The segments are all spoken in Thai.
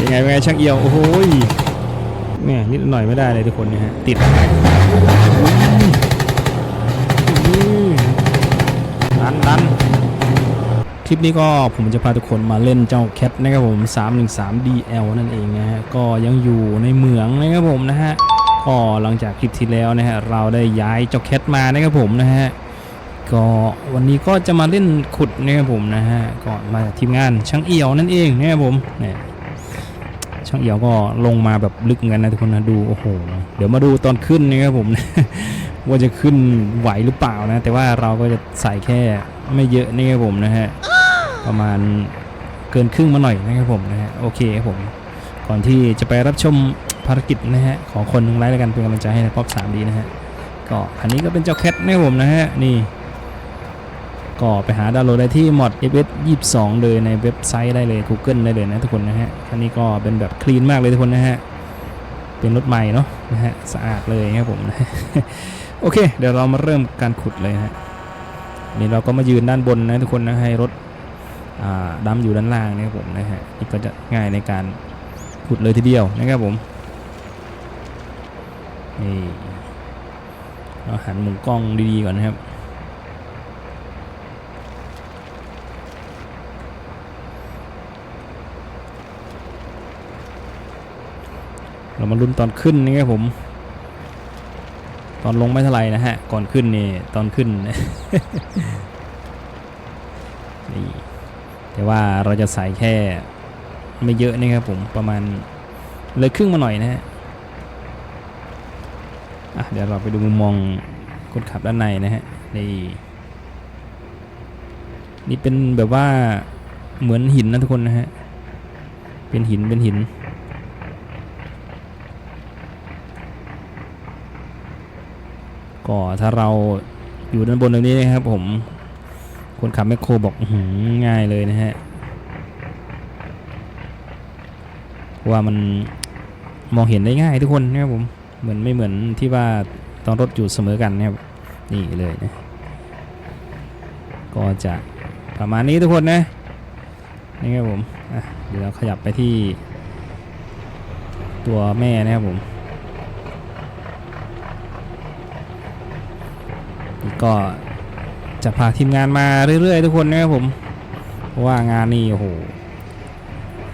ยังไงเป็นไงช่างเอียวโอ้โหยแม่นิดหน่อยไม่ได้เลยทุกคนเนี่ยฮะติดดันดันคลิปนี้ก็ผมจะพาทุกคนมาเล่นเจ้าแคทนะครับผม 313 DL นั่นเองนะฮะก็ยังอยู่ในเหมืองนะครับผมนะฮะก็หลังจากคลิปที่แล้วนะฮะเราได้ย้ายเจ้าแคทมานะครับผมนะฮะ ก็วันนี้ก็จะมาเล่นขุดนะครับผมนะฮะก็มาจากทีมงานช่างเอี่ยวนั่นเองนะครับผมเนี่ยช่างเอี่ยวก็ลงมาแบบลึกเหมือนกันนะทุกคนนะดูโอ้โหเดี๋ยวมาดูตอนขึ้นนะครับผม ว่าจะขึ้นไหวหรือเปล่านะ แต่ว่าเราก็จะใส่แค่ไม่เยอะนะครับผมนะฮะประมาณเกินครึ่งมาหน่อยนะครับผมนะฮะโอเคครับผมก่อนที่จะไปรับชมภารกิจนะฮะขอคนหนึ่งไลค์แล้วกันเป็นกำลังใจให้ในป๊อปสามดีนะฮะก็อันนี้ก็เป็นเจ้าแคทนะครับผมนะฮะนี่ ก็ไปหาดาวน์โหลดได้ที่ mod fs 22 เลยในเว็บไซต์ได้เลย Google ได้เลยนะทุกคนนะฮะคันนี้ก็เป็นแบบคลีนมากเลยทุกคนนะฮะ เป็นรถใหม่เนาะนะฮะสะอาดเลยครับผมนะโอเค เดี๋ยวเรามาเริ่มการขุดเลยฮะนี่เราก็มายืนด้านบนนะทุกคนนะให้รถอ่าอยู่ด้านล่างนะครับผมนะฮะนี่ก็จะง่ายในการขุดเลยทีเดียวนะครับผมนี่เราหันมุมกล้องดีๆก่อนนะครับ เรามาลุ้นตอนขึ้นนี่ครับผม ตอนลงไม่เท่าไหร่นะฮะ ก่อนขึ้นนี่ตอนขึ้นนี่แต่ว่าเราจะใส่แค่ไม่เยอะนี่ครับผมประมาณเลยครึ่งมาหน่อยนะฮะอะเดี๋ยวเราไปดูมุมมองคนขับด้านในนะฮะนี่นี่เป็นแบบว่าเหมือนหินนะทุกคนนะฮะเป็นหินเป็นหิน ก็ถ้าเราอยู่ด้านบนตรงนี้นะครับผม คนขับแมคโครบอกอง่ายเลยนะฮะ ว่ามันมองเห็นได้ง่ายทุกคนนะครับผม เหมือนไม่เหมือนที่ว่าตอนรถอยู่เสมอกันนะครับ นี่เลยนะ ก็จะประมาณนี้ทุกคนนะนี่ครับผม เดี๋ยวเราขยับไปที่ตัวแม่นะครับผม ก็จะพาทีมงานมาเรื่อยๆ ทุกคนนะครับผมเพราะว่างานนี้โอ้โห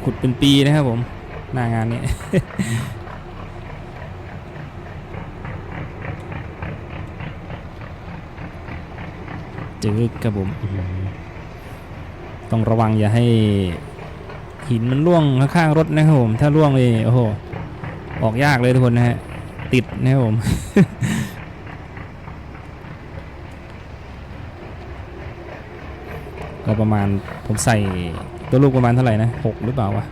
ขุดเป็นปีนะครับผมหน้างานนี้จึกครับผมต้องระวังอย่าให้หินมันร่วงข้างๆรถนะครับผม ถ้าร่วงเลยโอ้โหออกยากเลยทุกคนนะฮะติดนะครับผม ก็ประมาณผมใส่ตัวลูกประมาณเท่าไหร่นะหกหรือเปล่าวะ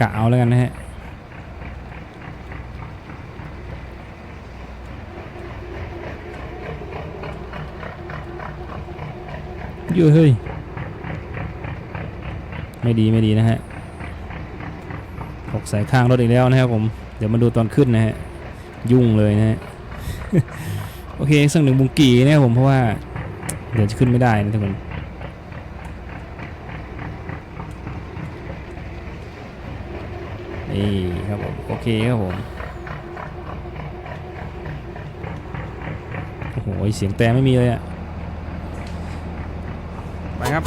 กะเอาแล้วกันนะฮะเยอะเฮ้ย ไม่ดีไม่ดีนะฮะหกใส่ข้างรถอีกแล้วนะครับผม เดี๋ยวมาดูตอนขึ้นนะฮะ ยุ่งเลยนะฮะ โอเคซึ่งหนึ่งบุงกีนะครับผมเพราะว่า เดี๋ยวจะขึ้นไม่ได้นะทุกคนนี่ครับผมโอเคครับผมโอ้โหเสียงแต่ไม่มีเลยอะไปครับ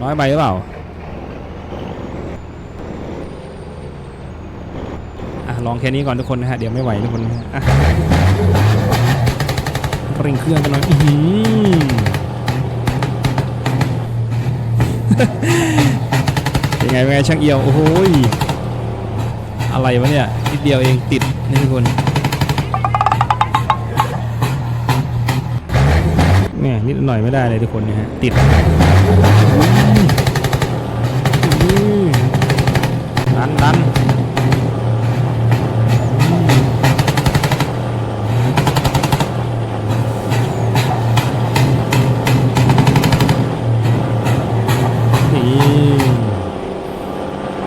น้อยไปหรือเปล่าอะลองแค่นี้ก่อนทุกคนนะฮะ เดี๋ยวไม่ไหวทุกคนนะฮะอะ เร่งเครื่องกันหน่อยอื้อหือเป็นไงเป็นไงช่างเอี่ยว โอ้โหอะไรวะเนี่ยนิดเดียวเองติดนี่ทุกคนแม่นิดหน่อยไม่ได้เลยทุกคนเนี่ยฮะติดดันดัน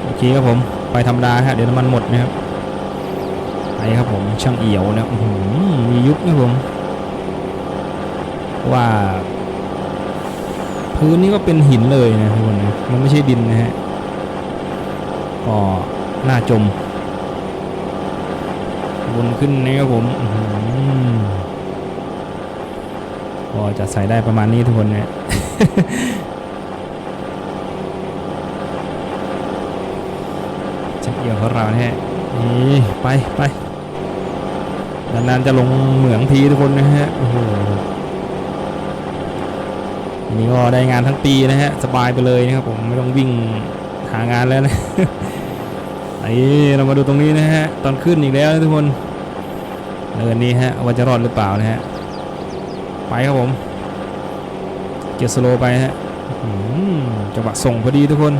โอเครับผมไปธรรมดาฮะเดี๋ยวน้ำมันหมดนะครับไปครับผมช่างเอี่ยวนะหือมียุบนะผมว่าพื้นนี่ก็เป็นหินเลยนะทุกคนนะมันไม่ใช่ดินนะฮะก็น่าจมวนขึ้นนะครับผมอื้อหือก็จะใส่ได้ประมาณนี้ทุกคนนะ ชัก เอี่ยวของเราเนี่ยนี่ไปไปนานๆจะลงเหมืองทีทุกคนนะฮะโอ้โหอันนี้ก็ได้งานทั้งปีนะฮะสบายไปเลยนะครับผมไม่ต้องวิ่งหางานแล้วนะไอ้เรามาดูตรงนี้นะฮะตอนขึ้นอีกแล้วทุกคนเนินนี้ฮะว่าจะรอดหรือเปล่านะฮะไปครับผมเกียร์สโลไปฮะจังหวะส่งพอดีทุกคน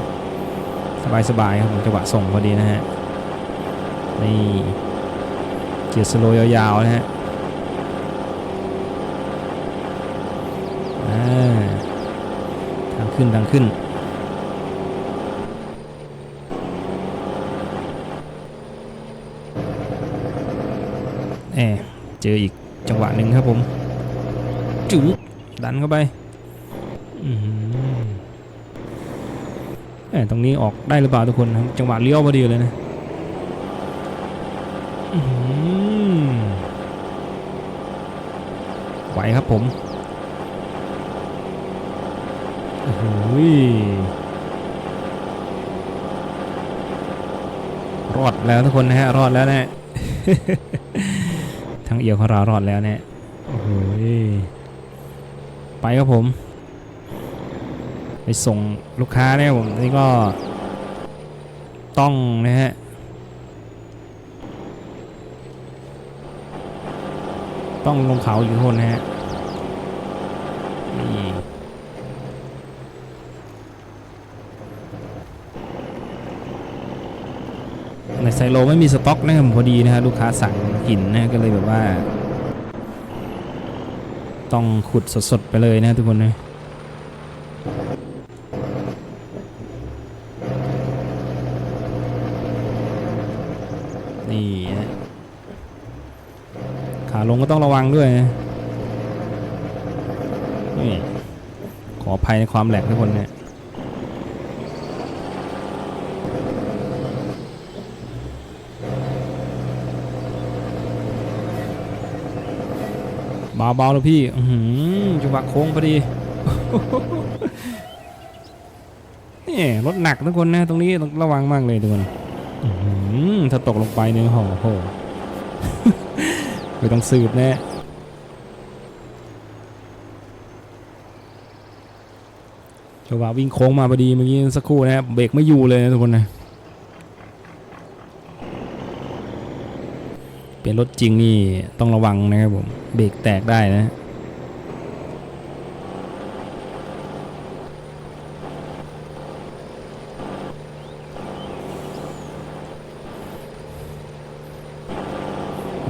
สบายสบายๆครับผมจังหวะส่งพอดีนะฮะนี่เกียร์สโลว์ยาวๆนะฮะอ่าทางขึ้นทางขึ้นแอบเจออีกจังหวะหนึ่งครับผมจุ๊บดันเข้าไป อื้อหือแอบ ตรงนี้ออกได้หรือเปล่าทุกคนครับจังหวะเลี้ยวพอดีเลยนะไหวครับผมโอ้โหรอดแล้วทุกคนนะฮะรอดแล้วนะทั้งเอียวของเรารอดแล้วเนี่ยโอ้โหไปครับผม ไปส่งลูกค้าเนี่ยผมนี่ก็ต้องนะฮะต้องลงเขาอีกคนนะฮะนี่ในไซโลไม่มีสต็อกนะครับพอดีนะฮะลูกค้าสั่งหินนะก็เลยแบบว่า ต้องขุดสดๆไปเลยนะทุกคนนะ นี่ขาลงก็ต้องระวังด้วยนี่ขออภัยในความแหลกทุกคนเนี่ยเบาๆเลยพี่อือหือจังหวะโค้งพอดีนี่รถหนักทุกคนนะ ตรงนี้ต้องระวังมากเลยทุกคน ถ้าตกลงไปเนี่ยโอ้โหไม่ต้องสืบแน่จังหวะวิ่งโค้งมาพอดีเมื่อกี้สักครู่นะครับเบรกไม่อยู่เลยนะทุกคนนะเป็นรถจริงนี่ต้องระวังนะครับผมเบรกแตกได้นะ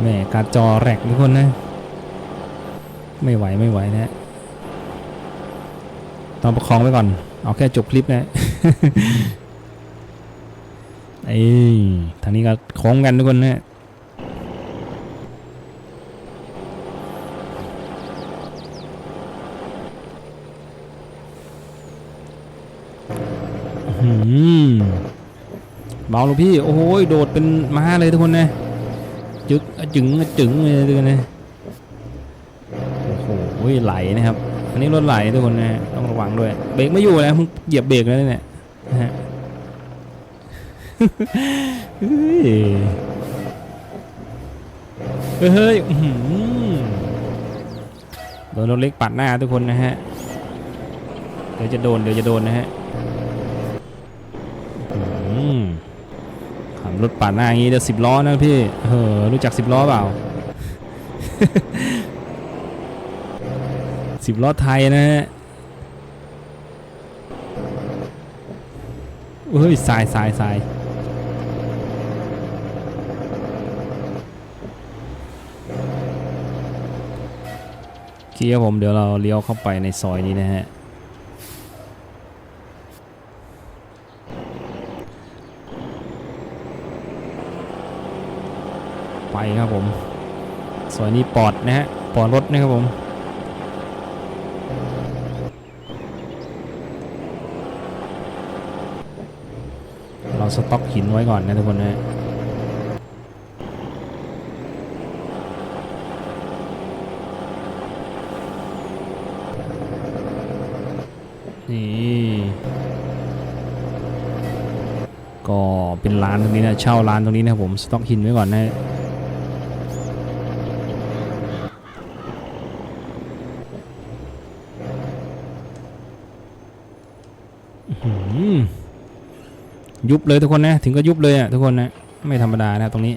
แม่การจอแรกทุกคนนะ ไม่ไหวไม่ไหวนะต้องประคองไว้ก่อน เอาแค่จบคลิปนะไอ้ทางนี้ก็โค้งกันทุกคนนะเบาลูกพี่ โอ้โห โดดเป็นม้าเลยทุกคนนะ จึกจึงจึงเลยทุกคนะโอ้โหไหลนะครับ อันนี้รถไหลทุกคนนะต้องระวังด้วย เบรกไม่อยู่นะมึงเหยียบเบรกแล้วเนี่ยนะฮะเฮ้ยเฮ้ยโดนรถเล็กปัดหน้าทุกคนนะฮะ เดี๋ยวจะโดนเดี๋ยวจะโดนนะฮะอืม รถปาดหน้าอย่างนี้เดี๋ยวสิบล้อนะพี่เออรู้จักสิบล้อเปล่าสิบล้อไทยนะฮะเฮ้ยสายสายสายโอเคครับผมเดี๋ยวเราเลี้ยวเข้าไปในซอยนี้นะฮะ ครับผมซอยนี้ปอดนะฮะปอดรถนะครับผมเราสต็อกหินไว้ก่อนนะทุกคนนะนี่ก็เป็นร้านตรงนี้นะเช่าร้านตรงนี้นะผมสต็อกหินไว้ก่อนนะ ยุบเลยทุกคนนะ ถึงก็ยุบเลยอะทุกคนนะ ไม่ธรรมดานะตรงนี้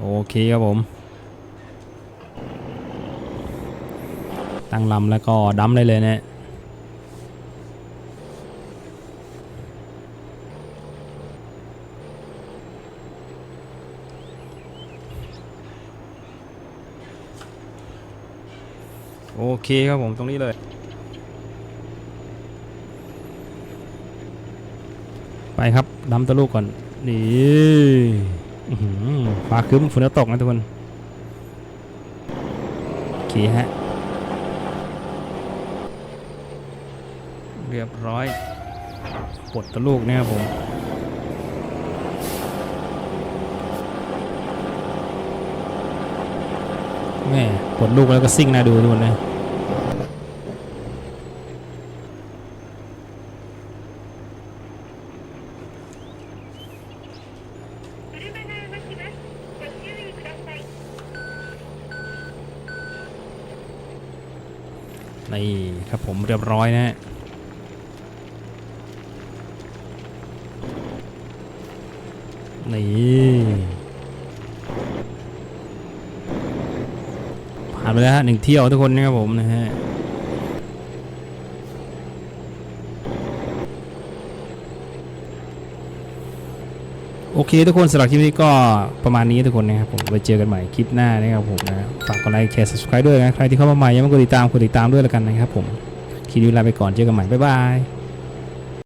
โอเคครับผม ตั้งลำแล้วก็ดัมได้เลยนะ โอเคครับผมตรงนี้เลย ไปครับดำตะลูกก่อน นี่ฟ้าครึ้มฝนจะตกนะทุกคนโอเคฮะ เรียบร้อยปลดตะลูกเนี่ยครับผมแม่ปลดลูกแล้วก็ซิ่งน่าดูทุกคนเนี่ครับผมเรียบร้อยนะฮะนี่ผ่านไปแล้วฮะหนึ่งเที่ยวทุกคนนะครับผมนะฮะ โอเค ทุกคนสำหรับคลิปนี้ก็ประมาณนี้ทุกคนนะครับผมไปเจอกันใหม่คลิปหน้านะครับผมนะฝากกดไลค์แชร์ subscribe ด้วยนะใครที่เข้ามาใหม่ยังไม่กดติดตามกดติดตามด้วยแล้วกันนะครับผมคลิปนี้ลาไปก่อนเจอกันใหม่บ๊ายบาย